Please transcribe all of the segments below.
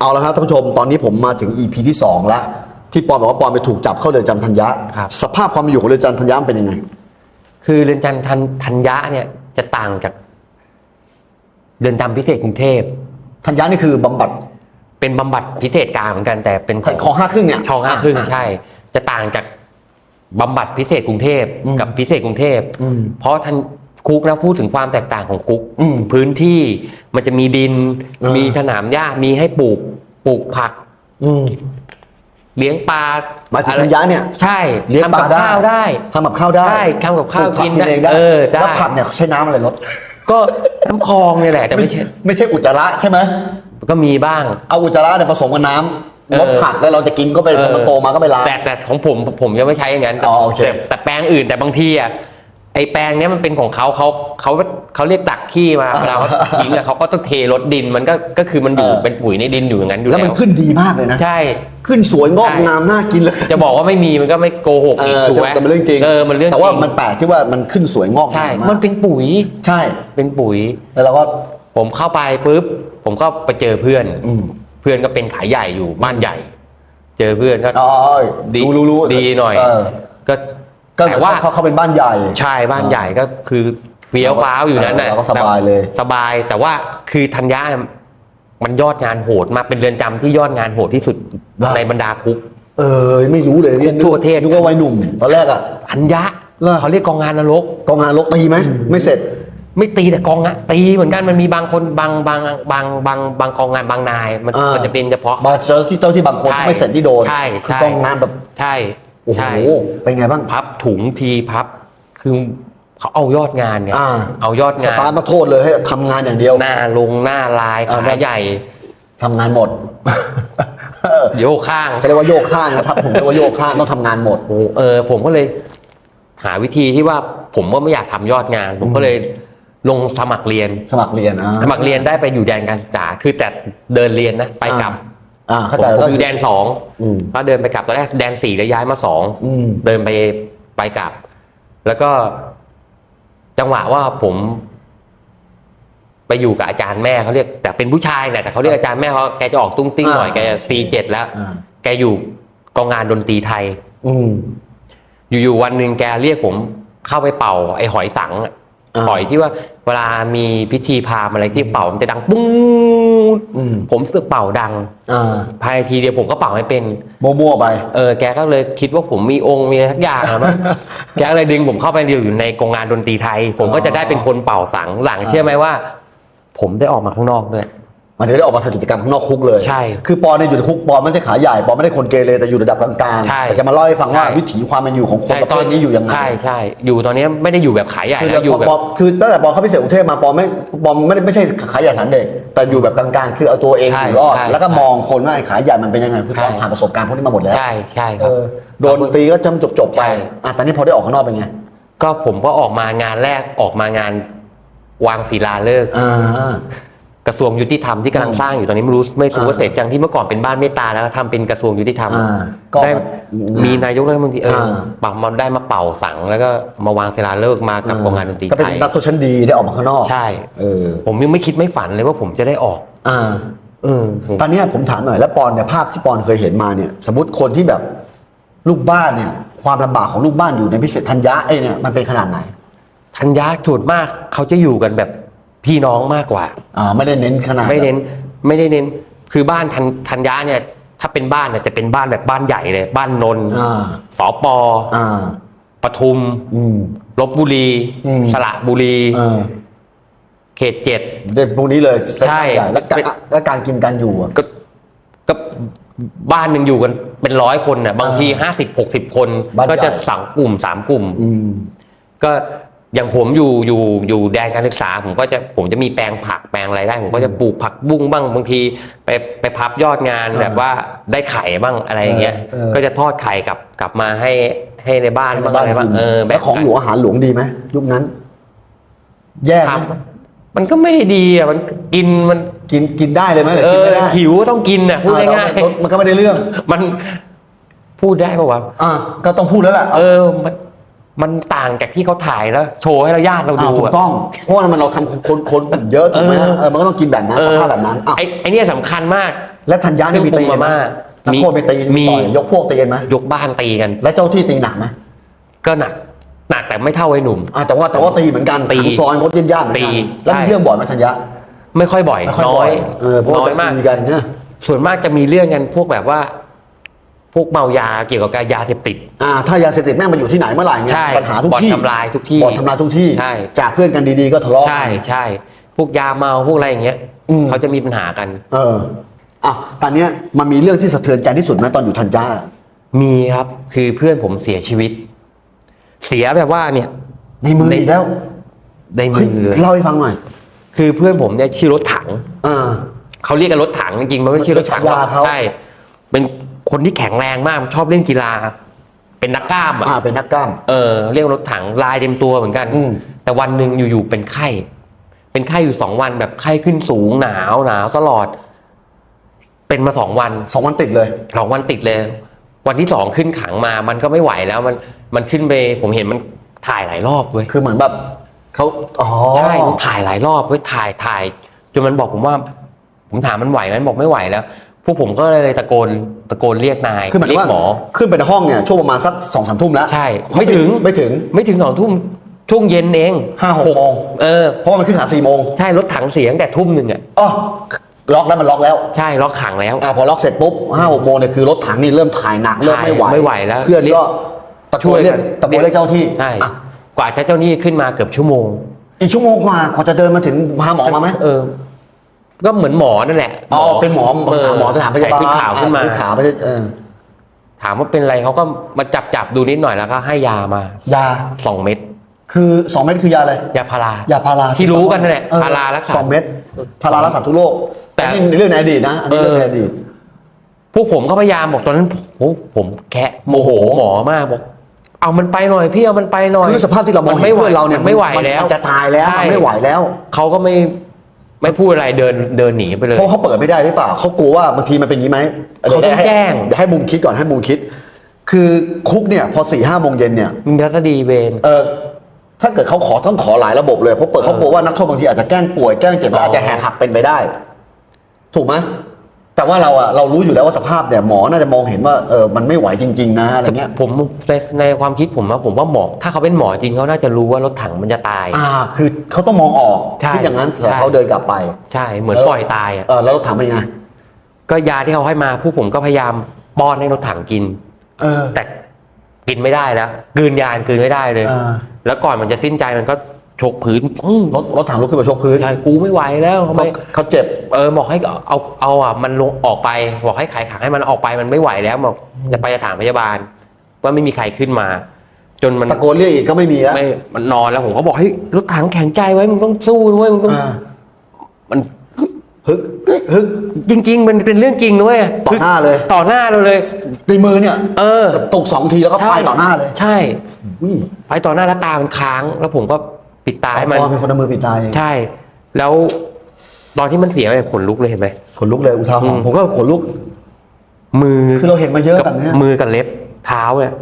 เอาละครับท่านผู้ชมตอนนี้ผมมาถึง EP ที่ 2 แล้ว ที่ปอนบอกว่าปอนไปถูกจับเข้าเรือนจำธัญญะครับ สภาพความเป็นอยู่ของเรือนจำธัญญะมันเป็นยังไง คือเรือนจำทันธัญญะเนี่ยจะต่างจากเรือนจำพิเศษกรุงเทพ ธัญญะนี่คือบำบัด เป็นบำบัดพิเศษกลางเหมือนกันแต่เป็นของของห้าครึ่งเนี่ยชองห้าครึ่งอะ ใช่ จะต่างจากบำบัดพิเศษกรุงเทพอืมกับพิเศษกรุงเทพอืมเพราะทันคุกนะพูดถึงความแตกต่างของคุกอืมพื้นที่ มันจะมีดิน อ่ามี มีสนามหญ้ามีให้ปลูกปลูกผัก อืมเลี้ยงปลาหมายถึงอะไรธัญญะเนี่ยใช่เลี้ยงปลาทำกับข้าวได้ ทำกับข้าวได้ใช่ทำกับข้าวปลูผักินเองได้เออได้ แล้วผักเนี่ยเขาใช้น้ำอะไรรดก็น้ำคลองเนี่ยแหละแต่ไม่ใช่ไม่ใช่อุจจาระใช่ไหมก็มีบ้าง เอาอุจจาระเนี่ยผสมกับน้ำเออรดผักแล้วเราจะกินก็ไปพอมันโตมาก็ไปล้าง แต่แต่ของผมผมยังไม่ใช้อย่างนั้นอ๋อโอเค แต่แต่แปลงอื่นแต่บางทีอะ ไอแปลงเนี้ยมันเป็นของเขาเขาเขาเขาเรียกตักขี้มาเวลาเขาทิ้งอะเขาก็ต้องเทรถดินมันก็ก็คือมันอยู่เออ เป็นปุ๋ยในดินอยู่อย่างนั้นอยู่แล้วแล้มันวขึ้นดีมากเลยนะ ใช่ ขึ้นสวยงอกใช่ งามน่ากินเลยจะบอกว่าไม่มีมันก็ไม่โกหกเออีกอถูกไหมแต่มันเรื่องจริงเออมันเรื่องแต่ว่าจริงมันแปลกที่ว่ามันขึ้นสวยงอกใช่ งามมากมันเป็นปุ๋ยใช่ เป็นปุ๋ย แล้วเราก็ ผมเข้าไปปุ๊บผมก็ไปเจอเพื่อน อืมเพื่อนก็เป็นขายใหญ่อยู่บ้านใหญ่ เจอเพื่อนก็ อ๋อดีรู้รู้รู้ดีหน่อย เออ ก็ ก็แต่ว่าเขาเขาเป็นบ้านใหญ่ใช่บ้านใหญ่ก็คือเฟี้ยวฟ้าวอยู่นั้นเออเราก็สบายเลย สบายแต่ว่าคือธัญญาเนี่ยมันยอดงานโหดมากเป็นเรือนจำที่ยอดงานโหดที่สุดในบรรดาคุก เออไม่รู้เลยเนี่ยทั่วประเทศนึกว่าวัยหนุ่มตอนแรกอะธัญญาเหรอเขาเรียกกองงานนรกกองงานลกตีไหมไม่เสร็จไม่ตีแต่กองงานตีเหมือนกันมันมีบางคนบางบางบางบางบางกองงานบางนายมันมัมันจะเป็นเฉพาะบางเจ้าที่เจ้าที่บางคนใช่ที่ไม่เสร็จที่โดนใช่คือใช่กองงานแบบใช่ โอ้โห ใช่ เป็นไงบ้าง พับถุงทีพับ คือเขาเอายอดงานเนี่ยอ่า เอายอดสงานตาร์ทมาโทษเลยให้ทำงานอย่างเดียว หน้าลงหน้าลายอ่า ขาใหญ่ทำงานหมดเออโยกข้าง เขาเรียกว่าโยกข้างนะครับ ผมเรียกว่าโยกข้างต้องทำงานหมด โอ้โหเออผมก็เลยหาวิธีที่ว่าผมก็ไม่อยากทำยอดงาน ผมก็เลยลงสมัครเรียน สมัครเรียนอ่า สมัครเรียนได้ไปอยู่แดนการศึกษา คือแต่เดินเรียนนะ ไปกลับ อ่าเข้าผมใจผมแล้วอยู่แดนสองอืม ก็เดินไปกลับตอนแรกแดนสี่แล้วย้ายมาสองอืม เดินไปไปกลับ แล้วก็ จังหวะว่าผม ไปอยู่กับอาจารย์แม่เขาเรียก แต่เป็นผู้ชายนะแต่เขาเรียกอาจารย์แม่เขาแกจะออกตุ้งติ้งหน่อยแกซีเจ็ดแล้ว อ่า แกอยู่กองงานดนตรีไทย อืม อยู่ๆวันหนึ่งแกเรียกผมเข้าไปเป่า ไอ้หอยสังอะ อ่าหอยที่ว่าเวลามีพิธีพราหมณ์อะไรที่เป่ามันจะดังปุ้งอืมผมเสือกเป่าดังอ่าภายในทีเดียวผมก็เป่าไม่เป็นมั่วๆไปเออแกก็เลยคิดว่าผมมีองค์มีอะไรทักอย่างอะมั้งแกก็เลยดึงผมเข้าไปเดียวอยู่ในกองงานดนตรีไทย ผมก็จะได้เป็นคนเป่าสังหลังอ่าเชื่อไหมว่า ผมได้ออกมาข้างนอกด้วย มันจะได้ออกมาทำกิจกรรมข้างนอกคุกเลยใช่คือปอนเนี่ยอยู่ในคุกปอนไม่ใช่ขาใหญ่ปอนไม่ได้คนเกเรแต่อยู่ระดับกลางๆใช่แต่จะมาเล่าให้ฟังว่าใช่ วิถีความเป็นอยู่ของคนประเภทนี้อยู่ยังไงใช่ใช่อยู่ตอนนี้ไม่ได้อยู่แบบขายใหญ่คือแล้วอยู่แบบ ปอนคือตั้งแต่ปอนเข้าพิเศษกรุงเทพมาปอนไม่ปอนไม่ได้ไม่ใช่ขายใหญ่สารเด็ก แต่อยู่แบบกลางๆ คือเอาตัวเองใช่อยู่รอดใช่แล้วก็มองคนว่าไอ้ขายใหญ่มันเป็นยังไงคือปอนใช่ ผ่านประสบการณ์พวกนี้มาหมดแล้วใช่ใช่คเอรับ อโดนตีก็จำจบๆไปใช่ อะตอนนี้พอได้ออกข้างนอกเป็นไงก็ผมก็ออกมางานแรกออกมางานวางศิลาฤกษ์อ่า กระทรวงยุติธรรมที่กำลังสร้างอยู่ตอนนี้ไม่รู้ไม่รู้ว่าอ่าเสร็จยังที่เมื่อก่อนเป็นบ้านเมตตาแล้วทำเป็นกระทรวงยุติธรรมอ่าก็ได้มีนายกรัฐมนตรีเอออ่าปรับมาได้มาเป่าสังแล้วก็มาวางศิลาฤกษ์มากับโรงงานดนตรีก็เป็นไทยนักโทษชั้นดีได้ออกมาข้างนอกใช่เออผมยังไม่คิดไม่ฝันเลยว่าผมจะได้ออกอ่าเออผมตอนเนี้ยผมถามหน่อยแล้วปอนเนี่ยภาพที่ปอนเคยเห็นมาเนี่ย สมมติคนที่แบบลูกบ้านเนี่ย ความลำบากของลูกบ้านอยู่ในพิเศษธัญญะไอ้เนี่ยมันเป็นขนาดไหนทัญญาถูดมากเขาจะอยู่กันแบบ พี่น้องมากกว่า อ่าไม่ได้เน้นขนาดไม่เน้นไม่ได้เน้น คือบ้านทันทัญญาเนี่ยถ้าเป็นบ้านเนี่ยจะเป็นบ้านแบบบ้านใหญ่เลยบ้านนนท์อ่าสปอ่า ปทุมอืม ลบบุรี อืม สระบุรีเออเขตเจ็ด เด็กพวกนี้เลยเซ็ตใช่ใหญ่แล้วการเป็น แล้วการกินการอยู่อะ ก็ก็บ้านหนึ่งอยู่กันเป็นร้อยคนน่ะบางทีอ่าห้าสิบหกสิบคน บ้านใหญ่ก็จะสองกลุ่มสามกลุ่ม อืม ก็ อย่างผมอยู่อยู่อยู่แดนการศึกษา ผมก็จะผมจะมีแปลงผักแปลงอะไรได้ ผมก็จะปลูกผักบุ้งบ้างบางที ไปไปพับยอดงานอ่าแบบว่าได้ไข่บ้างอะไรอย่างเงี้ย เออเออ ก็จะทอดไข่กลับกลับมาให้ให้ในบ้านบ้างอะไรบ้างกินเออแล้วของหลวงอาหารหลวงดีไหมยุคนั้น แย่ไหคมรับมันก็ไม่ได้ดีอะมันกินมันกินกินได้เลยไหมหรือเอกินอไม่ได้หิวก็ต้องกินอะพูดอ่ง่ายแล้วมันก็ไม่ได้เรื่อง ๆมันพูดได้ป่าวะอ่าก็ต้องพูดแล้วแหละเออมัน มันต่างจากที่เขาถ่ายแล้ว โชว์ให้เราญาติเราอ่าดูถูกอะ ต้องเพราะว่ามันเราทำคนคนกลุ่มเยอะถูกไหมเออ เออมันก็ต้องกินแบบนั้นเอสอภาพแบบนั้นอะไอ้ไอ้เนี่ยสำคัญมาก และธัญญานี่มีตีกันไหมเครื่องปรุงมาม่านักโทษไปตีมีต่อยยกพวกตีกันไหมยกบ้านตีกัน และเจ้าที่ตีหนักไหมก็หนักหนักแต่ไม่เท่าไอ้หนุ่ม อ่าแต่ว่าแต่ว่าตีเหมือนกันตีขังซอยรถเย็นย่านเหมือนตีกันแล้วมีใช่ เรื่องบ่อยไหมธัญญาไม่ค่อยบ่อย ไม่ค่อยน้บ่ออยยเออเพราะน้ว่าอยจะมาก คุยกันเนี่ยส่วนมากจะมีเรื่องกันพวกแบบว่า พวกเมายาเกี่ยวกับการยาเสพติด อ่าถ้ายาเสพติดแม่งมาอยู่ที่ไหนเมื่อไหร่เนี่ยใช่ปัญหาทุกบ่อนที่ทำลายทุกที่บ่อนทำลายทุกที่ใช่ จากเพื่อนกันดีๆก็ทะเลาะใช่ใช่ พวกยาเมาพวกอะไรอย่างเงี้ยอืมเขาจะมีปัญหากัน เอออะตอนเนี้ยมันมีเรื่องที่สะเทือนใจที่สุดไหมตอนอยู่ธัญญามีครับคือเพื่อนผมเสียชีวิต เสียแบบว่าเนี่ย ในมือในอีกแล้วในมืเฮ้ยอเลยเล่าให้ฟังหน่อยคือเพื่อนผมเนี่ยชื่อรถถังอ่าเขาเรียกกันรถถังจริงๆมันไม่ใช่รถถังเป็นฉายาเขาใช่เป็น คนที่แข็งแรงมากชอบเล่นกีฬา เป็นนักกล้ามอะอ่าเป็นนักกล้าม เออเรียกรถถังลายเต็มตัวเหมือนกัน อืม แต่วันหนึ่งอยู่ๆเป็นไข้ เป็นไข้อยู่สองวันแบบไข้ขึ้นสูงหนาวหนาวตลอด เป็นมาสองวัน สองวันติดเลย สองวันติดเลย วันที่สองขึ้นขังมา มันก็ไม่ไหวแล้วมันมันขึ้นไป ผมเห็นมันถ่ายหลายรอบเว้ยคือเหมือนแบบเขาอ๋อใช่มันถ่ายหลายรอบเว้ยถ่ายถ่ายจนมันบอกผมว่า ผมถามมันไหวไหมมันบอกไม่ไหวแล้ว พวกผมก็เลยตะโกนตะโกนเรียกนายคือหมายถึเรีงยว่ากหมอ ขึ้นไปในห้องเนี่ยช่วงประมาณสักสองสามทุ่มแล้วใช่เขาไม่ถึง ไม่ถึง ไม่ถึงสองทุ่มทุ่งเย็นเองห้าหกโมง เออ เพราะว่ามันขึ้นหาสี่โมงใช่รถถังเสียงแต่ทุ่มหนึ่งอะอ๋อล็อกแล้วมันล็อกแล้วใช่ล็อกขังแล้ว อ่าพอล็อกเสร็จปุ๊บห้าหกโมงเนี่ยคือรถถังนี่เริ่มถ่ายหนักเริ่มไม่ไหวไม่ไหวแล้ว เพื่อนก็ตะโกนเรียกช่วยกันตะโกนเรียกเจ้าที่ใช่อะกว่าจะเจ้าหนี้ขึ้นมาเกือบชั่วโมง อีกชั่วโมงกว่ากว่าจะเดินมาถึงพาหมอมาไหม เออ ก็เหมือนหมอนั่นแหละอ๋อเป็นหมอเออหมอสถานพยาบาลใส่ชุดขาวขึ้นมาอ่ชุดขาวไปเออถามว่าเป็นอะไรเขาก็มาจับจับดูนิดหน่อยแล้วก็ให้ยามายาสองเม็ดคือสองเม็ดคือยาอะไรยาพารายาพาราที่รู้กันนั่นแหละเออพารารักษาสองเม็ดพารารักษาทุกโรคแต่อันนี้เรื่องในอดีตนะอันนี้เรื่องในอดีตพวกผมก็พยายามบอกตอนนั้นผมผมแคะโมโหโอ้โหหมอมากบอกเอามันไปหน่อยพี่เอามันไปหน่อยคือสภาพที่เรามองนเห็นเพื่อนเราเนี่ยไม่ไหวมันแล้วมันจะตายแล้วใช่มันไม่ไหวแล้วเขาก็ไม่ ไม่พูดอะไรเดินเดินหนีไปเลย เพราะเขาเปิดไม่ได้หรือเปล่าเขากลัวว่าบางทีมันเป็นอย่างนี้ไหมเขาต้องดี๋ยวให้แจ้งเดี๋ยวให้มุมคิดก่อนให้มุมคิด คือคุกเนี่ยพอสี่ห้าโมงเย็นเนี่ยมีทัศดีเวรเออถ้าเกิดเขาขอต้องขอหลายระบบเลยเพราะเปิดเขากลัวว่านักโทษบางทีอาจจะแกล้งป่วยแกล้งเจ็บแล้วอ๋อออาจจะแหกหักเป็นไปได้ ถูกไหม แต่ว่าเราอะเรารู้อยู่แล้วว่าสภาพเนี่ยหมอน่าจะมองเห็นว่าเออมันไม่ไหวจริง ๆ นะอะไรเงี้ยผมในในความคิดผมว่าผมว่าหมอถ้าเขาเป็นหมอจริงเขาน่าจะรู้ว่ารถถังมันจะตาย อ่า คือเขาต้องมองออกใช่คิดอย่างนั้นแต่ใช่เขาเดินกลับไปใช่เหมือนเออปล่อยตายอะเออแล้วเราถามเป็นไงก็ยาที่เขาให้มาผู้ผมก็พยายามป้อนให้รถถังกิน เออแต่กินไม่ได้แล้วกลืนยานกลืนไม่ได้เลย เออ แล้วก่อนมันจะสิ้นใจมันก็ ชกพื้นปึ้งรถรถถังลุกขึ้นมาชกพื้นใช่กูไม่ไหวแล้วทำเขาไมเขาเจ็บ เออบอกให้เอาเอาอะมันลงออกไป บอกให้ขายขังให้มันออกไปมันไม่ไหวแล้วบอกจะไปสถานพยาบาล ว่าไม่มีใครขึ้นมา จนมันตะโกนเรียกอีกก็ไม่มีแล้วไม่มันนอนแล้วผมก็บอกให้ยรถถังแข็งใจไว้มึงต้องสู้ด้วยมึงต้องอ่ามันฮึกฮึก จริง ๆ มันเป็นเรื่องจริงด้วยต่อหน้าเลย ต่อหน้าเราเลย ในมือเนี่ยเออตกสองทีแล้วก็ไปต่อหน้าเลยใช่ อุ้ย ไปต่อหน้าแล้วตามันค้าง แล้วผมก็ ปิดตาให้มัน อ๋อเป็นคนเอามือปิดตายใช่ แล้วตอนที่มันเสียไปขนลุกเลยเห็นไหม ขนลุกเลยอุทาหอืรมณ์ผมก็ขนลุก มือคือเราเห็นมาเยอะกัแบบเนี้ยมือกับเล็บเท้าเนี่ย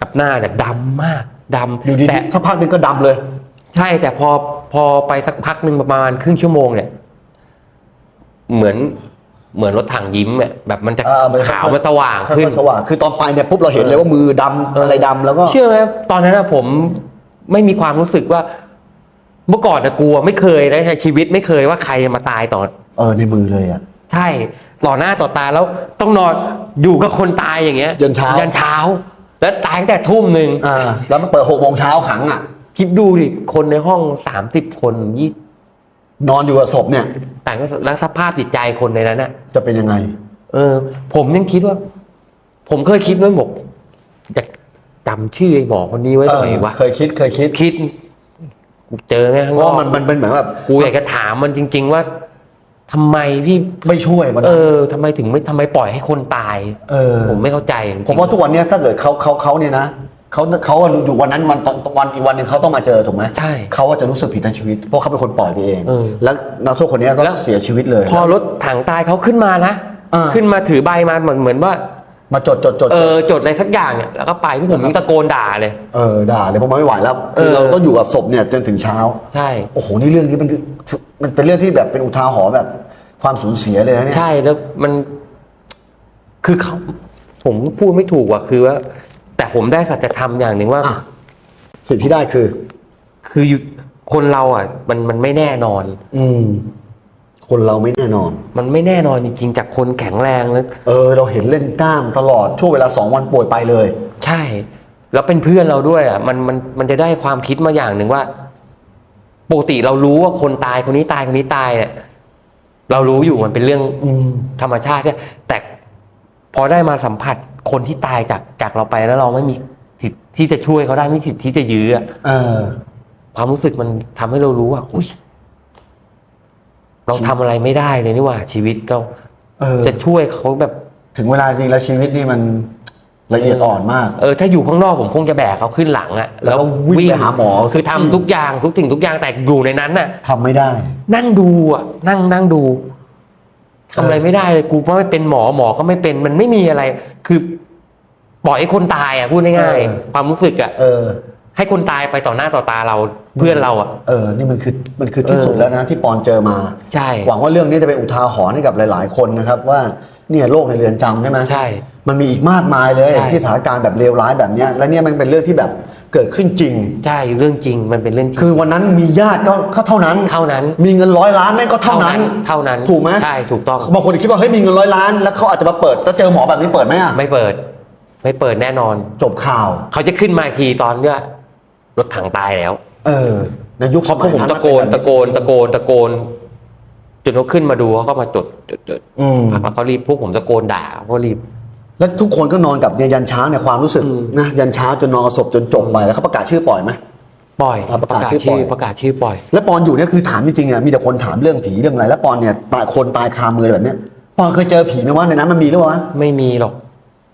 กับหน้าเนี่ยดำมากดำอยู่ดีแต่ๆสักพักหนึงก็ดำเลย ใช่แต่พอพอไปสักพักหนึ่งประมาณครึ่งชั่วโมงเนี่ย เหมือนเหมือนรถถังยิ้มเนี่ยแบบมันจะเออมันขาวมันสว่างค่ขึ้น อยๆสว่างคือตอนไปเนี่ยปุ๊บเราเห็นเลยว่ามือดำเออออะไรดำแล้วก็ เชื่อไหมตอนนั้นอะผมไม่มีความรู้สึกว่า เมื่อก่อนอะกลัวไม่เคยนะในชีวิตไม่เคยว่าใครจะมาตายต่อ เออในมือเลยอะ ใช่ต่อหน้าต่อตาแล้วต้องนอนอยู่กับคนตายอย่างเงี้ยยันเช้า ยันเช้า แล้วตายตั้งแต่ทุ่มหนึ่งอ่าแล้วมันเปิดหกโมงเช้าขังอะ คิดดูดิคนในห้องสามสิบคนยี่นอนอยู่กับศพเนี่ยต่างก็แล้วสภาพจิตใจคนในนั้นอะจะเป็นยังไง เออ ผมยังคิดว่า ผมเคยคิดไว้บอกจะจำชื่อไอ้หมอคนนี้ไว้หน่อยวะเคยคิดเคยคิดคิด กูเจอไหมข้างเพนราะอกว่ามันมันเป็นเหมือนแบบกูอยากจะถามมันจริง ๆ ว่าทำไมพี่ ไม่ช่วยมัน เออทำไมถึงไม่ทำไมปล่อยให้คนตายเออ ผมไม่เข้าใจจริงๆผมว่าทุกวันเนี้ยถ้าเกิดเขาเขาเขาเนี่ยนะเขาเขาอะอยู่วันนั้นวันตอนวันอีกวันหนึ่งเขาต้องมาเจอถูกไหมใช่ เขาอะจะรู้สึกผิดทั้งชีวิต เพราะเขาเป็นคนปล่อยไปเอง เออ แล้วนักโทษคนเนี้ยก็แล้วเสียชีวิตเลย พอรถถังตายเขาขึ้นมานะ อ่า ขึ้นมาถือใบมาเหมือนเหมือนว่า มาจดจดจดเออจดอะไรสักอย่างเนี่ยแล้วก็ไปพี่ผมตะโกนด่าเลย เออด่าเลยเพราะมันไม่ไหวแล้วคือเออเราต้องอยู่กับศพเนี่ยจนถึงเช้าใช่โอ้โหนี่เรื่องนี้มันมันเป็นเรื่องที่แบบเป็นอุทาหรณ์แบบ ความสูญเสียเลยนะเนี่ยใช่แล้วมันคือเขาผมพูดไม่ถูกว่ะคือว่า แต่ผมได้สัจธรรมอย่างหนึ่งว่าอะสิ่งที่ได้คือ คืออยู่คนเราอะ มันมันไม่แน่นอน อืม คนเราไม่แน่นอน มันไม่แน่นอนจริงๆจากคนแข็งแรงแล้วเออ เราเห็นเล่นกล้ามตลอดช่วงเวลาสองวันป่วยไปเลย ใช่ แล้วเป็นเพื่อนเราด้วยอะมันมันมันจะได้ความคิดมาอย่างหนึ่งว่าปกติเรารู้ว่าคนตายคนนี้ตายคนนี้ตายเนี่ยเรารู้อยู่มันเป็นเรื่องอืมธรรมชาติเนี่ยแต่พอได้มาสัมผัสคนที่ตายจากจากเราไปแล้วเราไม่มีสิทธิ์ที่จะช่วยเขาได้ไม่มีสิทธิ์ที่จะยื้ออะเออความรู้สึกมันทำให้เรารู้ว่า อุ้ย เราทำอะไรไม่ได้เลยนี่หว่าชีวิตเราเออจะช่วยเขาแบบ ถึงเวลาจริงแล้วชีวิตนี่มันละเอียดอ่อนมาก เออถ้าอยู่ข้างนอกผมคงจะแบกเขาขึ้นหลังอะแล้วก็วิ่งไปหาหมอคือทำทุกอย่างทุกสิ่งทุกอย่างแต่อยู่ในนั้นน่ะ ทำไม่ได้ นั่งดูอะนั่งนั่งดูทำอะไรไม่ได้เลยกูก็ไม่เป็นหมอหมอก็ไม่เป็นมันไม่มีอะไร คือปล่อยให้คนตายอะพูดง่ายเออ ๆความรู้สึกอะเออ ให้คนตายไปต่อหน้าต่อตาเราเพื่อนเราอะ เออ นี่มันคือมันคือที่เออสุดแล้วนะที่ปอนเจอมา ใช่ หวังว่าเรื่องนี้จะเป็นอุทาหรณ์ให้กับหลาย ๆ คนนะครับ ว่าเนี่ยโรคในเรือนจำใช่ไหมใช่ มันมีอีกมากมายเลยใช่ที่สถานการณ์แบบเลวร้ายแบบเนี้ยและเนี่ยมันเป็นเรื่องที่แบบเกิดขึ้นจริง ใช่เรื่องจริงมันเป็นเรื่องจริงคือวันนั้นมีญาติก็ก็เท่านั้น เท่านั้น มีเงินร้อยล้านแม่งก็เท่านั้น เท่านั้นถูกไหมใช่ถูกต้องบางคนคิดว่าเฮ้ยมีเงินร้อยล้านแล้วเขาอาจจะมาเปิดถ้าเจอหมอแบบนี้เปิดไหมอะไม่เปิด ไม่เปิดแน่นอน จบข่าว เขาจะขึ้นมาอีกทีตอนเนี้ย รถถังตายแล้วเออในยุคเพสราะพมัวยกผมนั้นตะโกนตะโกนตะโกนตะโกนจนเขาขึ้นมาดูเขาก็มาจดจดจดอืมแล้วเขารีบพวกผมตะโกนด่าเขารีบ แล้วทุกคนก็นอนกับเนี่ยยันเช้าเนี่ยความรู้สึกอืมนะยันเช้าจนนอนกับศพจนจบไปแล้วเขาประกาศชื่อปล่อยไหมปล่อยอ่าประกาศชื่อปล่อยประกาศชื่อปล่อย แล้วปอนอยู่เนี่ยคือถามจริงๆอะมีแต่คนถามเรื่องผีเรื่องอะไร แล้วปอนเนี่ยตายคนตายคามืออะไรแบบเนี้ยปอนเคยเจอผีไหมวะในนั้นมันมีหรือวะไม่มีหรอก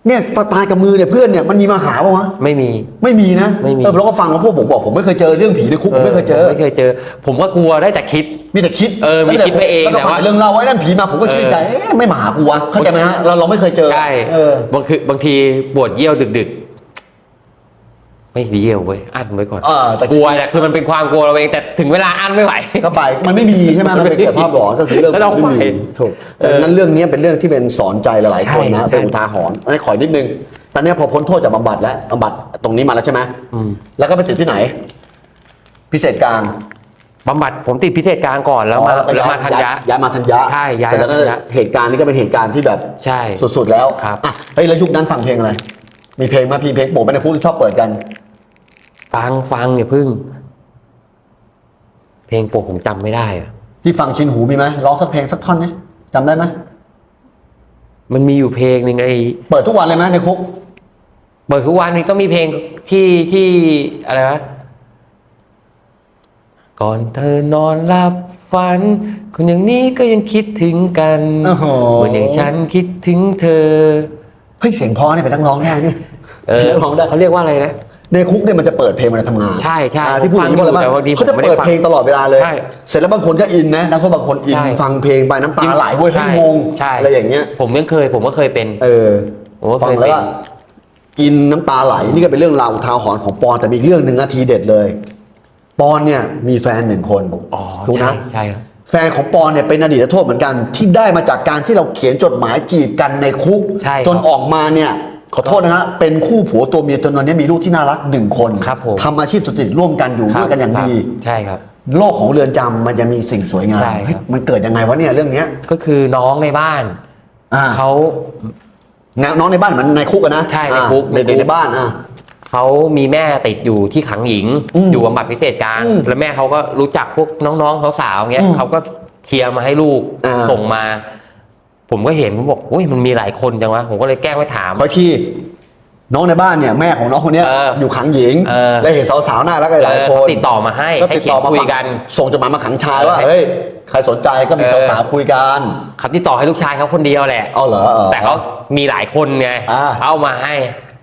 เนี่ยตายกับมือเนี่ยเพื่อนเนี่ยมันมีมาหาปะวะไม่มี ไม่มีนะไม่มี เออเราก็ฟังแล้วพวกผมบอกผมไม่เคยเจอเรื่องผีในคุกผมไม่เคยเจอ ไม่เคยเจอ ผมก็กลัวได้แต่คิด มีแต่คิดเออมีคิดไปเองแล้วก็แต่ฟัว่า เรื่องเล่าไว้นั่นผีมาผมก็คิดในใจเอ๊ะไม่มาหากูวะเข้าใจไหมฮะเราเราไม่เคยเจอใช่เออบางคือบางทีปวดเยี่ยวดึกๆ ไม่เยี่ยวเว้ยอั้นไว้ก่อนเออแต่ กลัวแหละคือมันเป็นความกลัวเราเองแต่ถึงเวลาอั้นไม่ไหว ก็ไปมันไม่มีใช่ไหมมันเป็นเกิดภาพหลอนก็คือเรื่องแล้วเราไม่มีไปถูกเออดังนั้นเรื่องนี้เป็นเรื่องที่เป็นสอนใจหลายๆคนใช่นะใช่ เป็นอุทาหรณ์ให้ขอนิดนึงตอนเนี้ยพอพ้นโทษจากบำบัดแล้วบำบัดตรงนี้มาแล้วใช่ไหมอืมแล้วก็ไปติดที่ไหน พิเศษกลางบำบัดผมติดพิเศษกลางก่อนแล้วมาอ๋อก็แล้วมาทันยะ ย้ายมาทันยะใช่ย้ายเสร็จแล้วก็มาธัญญะเหตุการณ์นี้ก็เป็นเหตุการณ์ที่แบบใช่สุดๆแล้วครับ อะเฮ้ยแล้วยุคนั้นฟังเพลงอะไร มีเพลงไหมาพี่เพลงโปรดไปในคุกที่ชอบเปิดกัน ฟังฟังอย่าพึ่ง เพลงโปรดผมจำไม่ได้อะที่ฟังชินหูมีไหมร้องสักเพลงสักท่อนไหมจำได้ไหมมันมีอยู่เพลงหนึ่งไอ้เปิดทุกวันเลยไหมในคุกเปิดทุกวันนี้ก็มีเพลงที่ที่อะไรวะก่อนเธอนอนหลับฝัน คนอย่างนี้ก็ยังคิดถึงกันโอ้โหเหมือนอย่างฉันคิดถึงเธอ เฮ้ยเสียงเพอเนี่ยเป็นนักร้องได้นี่เออเป็นนักร้องได้เขาเรียกว่าอะไรนะ ในคุกเนี่ยมันจะเปิดเพลงเวลาทำงานใช่ใช่อ่าที่พูดอย่างนี้ผมฟังอยู่เพราะอะไรแต่ว่าดีบ้างเขาจะผมไม่ได้เปิดฟังเพลงตลอดเวลาเลย ใช่เสร็จแล้วบางคนก็อินนะนักโทษบางคนอินใช่ ฟังเพลงไปน้ำตาไหลเว้ยใช่ให้งงใช่อะไรอย่างเงี้ย ผมยังเคยผมก็เคยเป็น เออผมก็เคยฟังแล้วก็เป็น อินน้ำตาไหลนี่ก็เป็นเรื่องราวอุทาหรณ์ของปอนแต่มีอีกเรื่องหนึ่งนาทีเด็ดเลย ปอนเนี่ยมีแฟนหนึ่งคนอ๋อถูกใช่นะ ใช่ครับ แฟนของปอนเนี่ยเป็นอดีตนักโทษเหมือนกัน ที่ได้มาจากการที่เราเขียนจดหมายจีบกันในคุก ใช่ครับจนออกมาเนี่ย ขอโทษนะฮะเป็นคู่ผัวตัวเมียจนวันนี้มีลูกที่น่ารักหนึ่งคนครับผม ทำอาชีพสุจริตร่วมกันอยู่ด้วยกันอย่างดีครับใช่ครับ โลกของเรือนจำมันจะมีสิ่งสวยงามใช่ครับ เฮ้ยมันเกิดยังไงวะเนี่ยเรื่องเนี้ยก็คือน้องในบ้านอ่าเขา น้องในบ้านเหมันในคุกอะนะใช่ในอ่าคุกในในคุก ในบ้านอะ เขามีแม่ติดอยู่ที่ขังหญิงอืมอยู่บำบัดพิเศษกลางอืมแล้วแม่เขาก็รู้จักพวกน้องๆสาวๆเงี้อืยมเขาก็เคลียร์มาให้ลูกอ่าส่งมา ผมก็เห็นผมบอกโอ้ยมันมีหลายคนจังวะผมก็เลยแกล้งไปถาม ขออีกทีน้องในบ้านเนี่ยแม่ของน้องคนเนี้ยเอออยู่ขังหญิงเออ ได้เห็นสาวๆน่ารักหลายเออๆคนเขาติดต่อมาให้ก็ให้ติดต่อมาเขียนคุยฝั่งกัน ส่งจดหมายมาขังชายว่าเออเฮ้ยใครสนใจก็มีเออ สาวๆคุยกันเขาติดต่อให้ลูกชายเขาคนเดียวแหละ เอาเหรอออ แต่เขามีหลายคนไงอ่า เอามาให้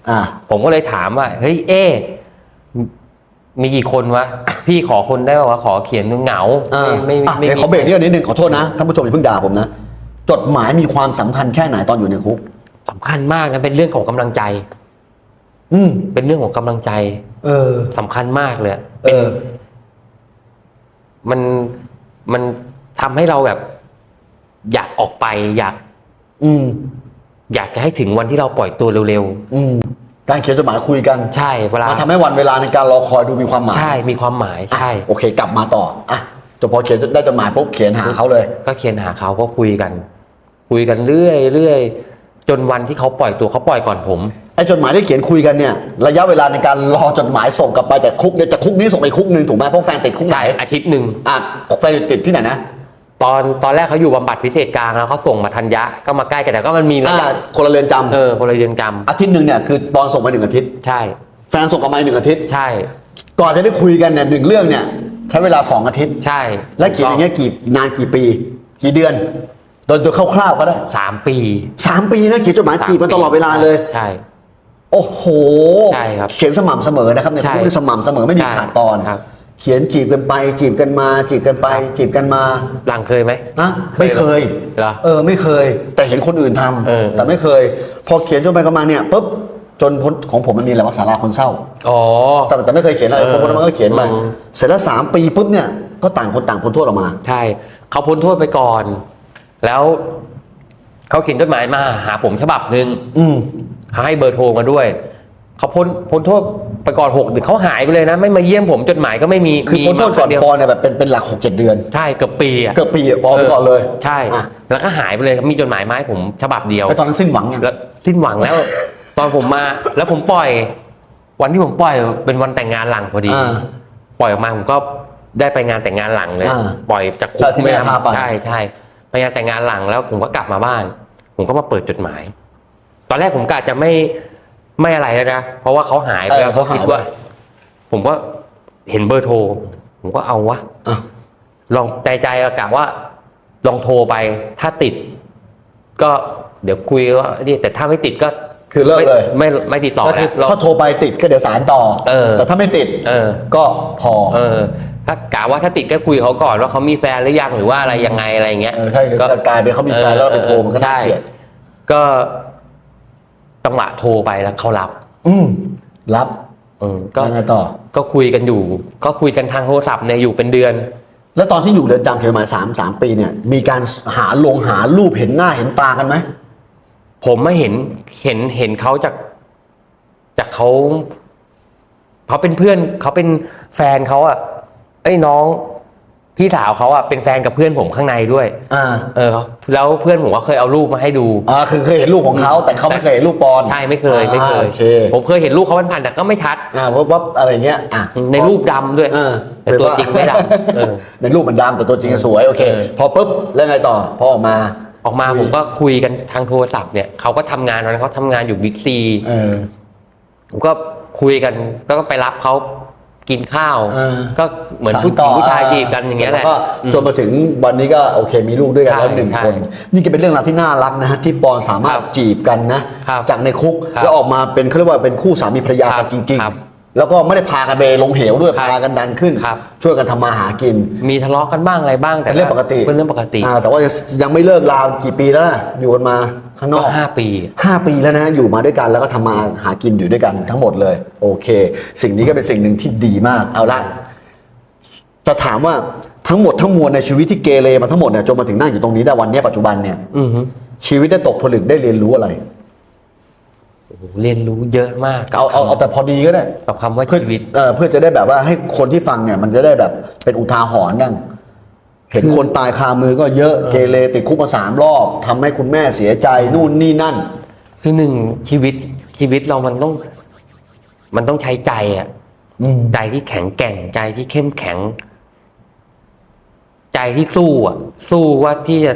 อ่าผมก็เลยถามว่า เฮ้ยเอ๊ะมีกี่คนวะ พี่ขอคนได้ป่าวะขอเขียนเหงาอ่าไม่ไม่อะไม่เดี๋ยวมีขอเบรกนิดนิดนึงขอโทษนะท่านผู้ชมอย่าเพิ่งด่าผมนะ จดหมายมีความสำคัญแค่ไหนตอนอยู่ในคุก สำคัญมากนะเป็นเรื่องของกำลังใจ อืม เป็นเรื่องของกำลังใจเออ สำคัญมากเลยเอเป็นอมันมันทำให้เราแบบ อยากออกไป อยากอืม อยากจะให้ถึงวันที่เราปล่อยตัวเร็วอืม การเขียนจดหมายคุยกันๆ ใช่เวลามันทำให้วันเวลาในการรอคอยดูมีความหมายใช่มีความหมายใช่อะโอเค กลับมาต่อ อะจนพอเขียนได้จดหมายปุ๊บเขียนหาเขาเลย ก็เขียนหาเขาก็คุยกัน คุยกันเรื่อยเรื่อยจนวันที่เขาปล่อยตัวเขาปล่อยก่อนผม ไอ้จดหมายที่เขียนคุยกันเนี่ยระยะเวลาในการรอจดหมายส่งกลับไปจากคุกเนี่ยจากคุกนี้ส่งไปคุกหนึ่งถูกไหมเพราะแฟนติดคุกไหนใช่อาทิตย์หนึ่งอะแฟนติดที่ไหนนะตอนตอนแรกเขาอยู่บำบัดพิเศษกลางแล้วเขาส่งมาทัญญะก็มาใกล้กันแต่ก็มันมีแล้วอ่าคนละเรือนจำเออคนละเรือนจอาทิตย์หนึ่งเนี่ยคือปอนส่งไปหนึ่งอาทิตย์ำใช่ แฟนส่งกลับมาหนึ่งอาทิตย์ใช่ ก่อนจะได้คุยกันเนี่ยหนึ่งเรื่องเนี่ยใช้เวลาสองอาทิตย์ใช่ และกี่อย่างเงี้ยกี่นานกี่ปี กี่เดือน โดยโดยคร่าวๆก็ได้สามปีสามปีนะเขียนจดหมายจีบมาตลอดเวลาเลย ใช่ โอ้โหใช่ครับเขียนสม่ำเสมอนะครับในใช่คุกนี่สม่ำเสมอไม่มีใช่ขาดตอนครับ เขียนจีบกันไปจีบกันมา จีบกันไป จีบกันมาหลังเคยไหม นะเคยไม่เคยเหรอเออไม่เคย แต่เห็นคนอื่นทำเออ แต่ไม่เคย พอเขียนจนไปกันมาเนี่ยปุ๊บจนพ้นของผมมันมีอะไรว่าสาราคนเศร้า อ๋อ แต่แต่ไม่เคยเขียนอะไรเออคนคนนั้นก็เขียนไปอืม เสร็จแล้วสามปีปุ๊บเนี่ยก็ต่างคนต่างพ้นโทษออกมา ใช่ เขาพ้นโทษไปก่อน แล้วเขาเขียนจดหมายมาหาผมฉบับหนึ่งอืมเขาให้เบอร์โทรมาด้วยเขาพ้นพ้นโทษไปก่อนหกเดือนเขาหายไปเลยนะ ไม่มาเยี่ยมผมจดหมายก็ไม่มีคือพ้นโทษก่อนมีมาครั้งเดียวปอนเนี่ยแบบเป็นเป็นหลักหกเจ็ดเดือน ใช่เกือบปีอะเกือบปีอะปอนไปก่อนเลย ใช่อะแล้วก็หายไปเลยมีจดหมายมาให้ผมฉบับเดียวแล้วตอนนั้นสิ้นหวังยังแล้วสิ้นหวังแล้ว ตอนผมมาแล้วผมปล่อย วันที่ผมปล่อยเป็นวันแต่งงานหลังพอดีอ่าปล่อยออกมาผมก็ได้ไปงานแต่งงานหลังเลยอ่าปล่อยจากคุใช่กที่แม่พาไปใช่ใช่ ไปงานแต่งงานหลังแล้วผมก็กลับมาบ้าน ผมก็มาเปิดจดหมาย ตอนแรกผมกะจะไม่ไม่อะไรแล้วนะเพราะว่าเขาหายไปแล้วเออเขาเขาหายคิดว่าผมก็เห็นเบอร์โทร ผมก็เอาวะอะลองใจใจกะว่า ลองโทรไป ถ้าติด ก็เดี๋ยวคุยว่านี่แต่ถ้าไม่ติดก็คือเลิกเลย ไม่ไม่ไม่ติดต่อก็คือแล้วถ้าโทรไปติดก็เดี๋ยวสารต่อ เออ แต่ถ้าไม่ติดเออ ก็พอ เออ ถ้ากะว่าถ้าติดก็คุยเขาก่อนว่าเขามีแฟนหรือยังหรือว่าอะไรยังไงอะไรเงี้ยเออใช่เดี๋ยวจะกลายเป็นเขามีแฟนแล้วเราไปโทรมันก็น่าใช่เกลียดก็จังหวะโทรไปแล้วเขารับ อืมรับอืมก็ยังไงต่อ ก็คุยกันอยู่ ก็คุยกันทางโทรศัพท์เนี่ยอยู่เป็นเดือน แล้วตอนที่อยู่เรือนจำเขียนหมายสามสามปีเนี่ย มีการหาลงหารูปเห็นหน้าเห็นตากันไหมผมไม่เห็นเห็นเห็นเขาจากจากเขาเขาเป็นเพื่อนเขาเป็นแฟนเขาอะ ไอ้ยน้องพี่สาวเขาอะเป็นแฟนกับเพื่อนผมข้างในด้วย อ่าเออแล้วเพื่อนผมก็เคยเอารูปมาให้ดูอ่าคือเคยเห็นรูปของเขาแต่เขาไม่เคยเห็นรูปปอนใช่ไม่เคยไม่เคยอ่าโอเคผมเคยเห็นรูปเขาผ่านๆแต่ก็ไม่ชัดอ่าว่าว่าอะไรเงี้ยอะในรูปดำด้วยเออแต่ตัวจริงไม่ดำเออในรูปมันดำแต่ตัวจริงสวยโอเคเออพอปุ๊บแล้วไงต่อพอออกมาออกมาผมก็คุยกันทางโทรศัพท์เนี่ยเขาก็ทำงานตอนนั้นเขาทำงานอยู่บิ๊กซีเออผมก็คุยกันแล้วก็ไปรับเขา กินข้าว เออ ก็เหมือนผู้หญิงผู้ชายจีบกันอย่างเงี้ยแหละสร็จก็จนมาถึงวันนี้ก็โอเคมีลูกด้วยกันแล้วใช่หนึ่งใช่คน นี่ก็เป็นเรื่องราวที่น่ารักนะฮะที่ปอนสามารถครับจีบกันนะครับจากในคุกครับแล้วออกมาเป็นเขาเรียกว่าเป็นคู่สามีภรรยาครักับนจริง ครับๆ แล้วก็ไม่ได้พากันไปลงเหวด้วยครับพากันดันขึ้น ครับ ช่วยกันทำมาหากิน มีทะเลาะกันบ้างอะไรบ้างแต่เป็นเรื่องปกติเป็นเรื่องปกติอ่าแต่ว่ายังไม่เลิกลากี่ปีแล้วนะอยู่กันมาข้างนก็อกห้าปี ห้าปีแล้วนะ อยู่มาด้วยกันแล้วก็ทำมาหากินอยู่ด้วยกันทั้งหมดเลย โอเค สิ่งนี้ก็เป็นสิ่งหนึ่งที่ดีมาก เอาละจะถามว่าทั้งหมดทั้งมวลในชีวิตที่เกเรมาทั้งหมดเนี่ยจนมาถึงนั่งอยู่ตรงนี้ได้วันเนี้ยปัจจุบันเนี่ย อือฮึชีวิตได้ตกผลึกได้เรียนรู้อะไรโอ้โห เรียนรู้เยอะมากกับเอาเอาคำเอาแต่พอดีก็ได้กับคำว่าเพื่อชีวิต เออเพื่อจะได้แบบว่าให้คนที่ฟังเนี่ย มันจะได้แบบเป็นอุทาหรณ์นั่งเห็นคนตายคามือก็เยอะเกเรติดคุกมาสามรอบทำให้คุณแม่เสียใจนู่นนี่นั่น คือหนึ่งชีวิตชีวิตเรามันต้อง มันต้องใช้ใจอะอืม ใจที่แข็งแกร่งใจที่เข้มแข็ง ใจที่สู้อะ สู้ว่าที่จะ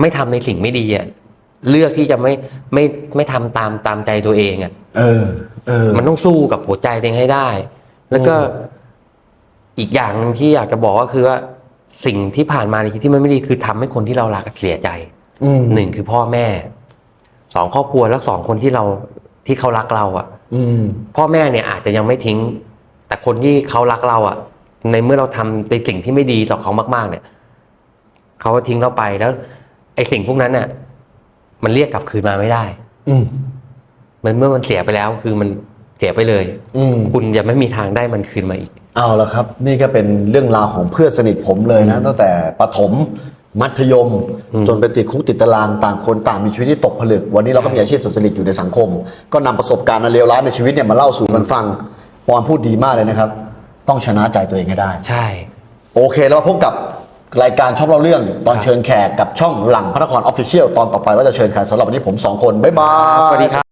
ไม่ทำในสิ่งไม่ดีอะ เลือกที่จะไม่ไม่ไม่ทำตามตามใจตัวเองอะ เออ เออ มันต้องสู้กับหัวใจตัวเองให้ได้ แล้วก็อีกอย่างหนึงที่อยากจะบอกก็คือว่าสิ่งที่ผ่านมาในชีวิตที่มันไม่ดีคือทำให้คนที่เรารักเสียใจอืมหนึ่งคือพ่อแม่สองครอบครัวแล้วสองคนที่เราที่เขารักเรา อะ อืม พ่อแม่เนี่ยอาจจะยังไม่ทิ้ง แต่คนที่เขารักเราอะ ในเมื่อเราทำในสิ่งที่ไม่ดีต่อเขามาก ๆ เนี่ยเขาก็ทิ้งเราไปแล้ว ไอ้สิ่งพวกนั้นน่ะ มันเรียกกลับคืนมาไม่ได้ อืมมันเมื่อมันเสียไปแล้วคือมันเสียไปเลย อืมคุณจะไม่มีทางได้มันคืนมาอีก เอาละครับ นี่ก็เป็นเรื่องราวของเพื่อนสนิทผมเลยนะ ตั้งแต่ประถมมัธยม จนไปติดคุกติดตารางต่างคนต่างมีชีวิตที่ตกผลึก วันนี้เราก็มีอาชีพสุจริตอยู่ในสังคม ก็นำประสบการณ์อันเลวร้ายในชีวิตเนี่ยมาเล่าสู่กันฟังปอนพูดดีมากเลยนะครับ ต้องชนะใจตัวเองให้ได้ ใช่ โอเคแล้วมาพบกับ รายการชอบเล่าเรื่องตอนเชิญแขกกับช่องหลังพระนครออฟฟิเชียลตอนต่อไปว่าจะเชิญใครสำหรับวันนี้ผมสองคน บ๊ายบาย สวัสดีครับ